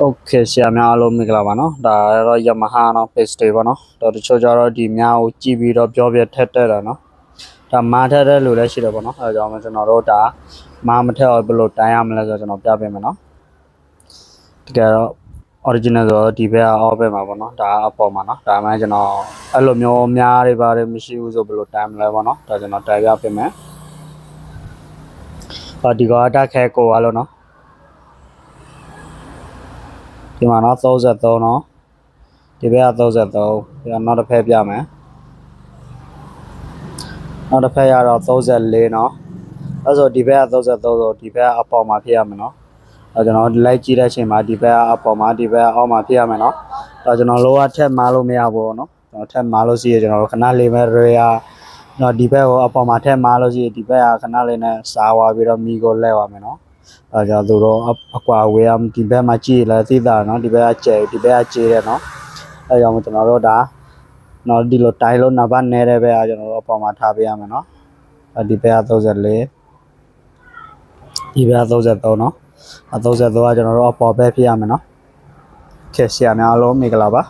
โอเคဆရာများအားလုံးမင်္ဂလာပါเนาะဒါကတော့ Yamaha เนาะ page တွေပေါ့เนาะတော့တချို့ကြတော့ဒီများကိုကြည့်ပြီးတော့ပြောပြထက်တက်တာเนาะဒါမာထက်တဲ့လူလည်းရှိတယ်ပေါ့เนาะအဲဒါကြောင့်မို့ကျွန်တော်တို့ဒါမာမထက်အောင်ဘယ်လိုတိုင်းရမလဲဆိုတော့ကျွန်တော်ပြပေးမယ်เนาะတကယ်တော့ original ဆိုတော့ဒီဘက်ကအောက်ဘက်မှာပေါ့เนาะဒါအပေါ်မှာเนาะဒါမှကျွန်တော်အဲ့လိုမျိုးများတွေပါတယ်မရှိဘူးဆိုဘယ်လိုတိုင်းမလဲပေါ့เนาะဒါကျွန်တော်တိုင်းပြပေးမယ်ဟောဒီကအတက်ခဲကိုရလို့เ ဒီမှာနော်33နော်ဒီဘက်က33ဒီကနောက်တစ်ဖက်ပြမယ်နောက်တစ်ဖက်ရတော့34နော်အဲဆိုဒီဘက်က33ဆိုဒီဘက်အပေါ်မှာဖြစ်ရမယ်နော်အဲကျွန်တော်လိုက်ကြည့်တဲ့အချိန်မှာဒီဘက်အပေါ်မှာဒီဘက်အောက်မှာဖြစ်ရမယ်နော်အဲကျွန်တော်လောကထက်မားလို့မရဘူးနော်ကျွန်တော်ထက်မားလို့ရှိရင်ကျွန်တော်ခဏလေးမဲ့ရေယာတော့ဒီဘက်ကိုအပေါ်မှာထက်မားလို့ရှိရင်ဒီဘက်ကခဏလေးနဲ့စားသွားပြီးတော့မီကိုလဲသွားမယ်နော် အဲကြောင့်သူတို့အအကွာဝေးအောင်ဒီဘက်မှာကြည့်လဲသိတာနော်ဒီဘက်ကကျဲဒီဘက်ကကျေးတယ်နော်အဲကြောင့်ကျွန်တော်တို့ဒါနော်ဒီလိုတိုင်းလို့နံပါတ်နဲတဲ့ဘက်ကကျွန်တော်တို့အပေါ်မှာထားပေးရမယ်နော်အဲဒီဘက်က34ဒီဘက်က33နော်အဲ33ကကျွန်တော်တို့အပေါ်ဘက်ဖြစ်ရမယ်နော်ခက်ဆရာများအားလုံးမင်္ဂလာပါ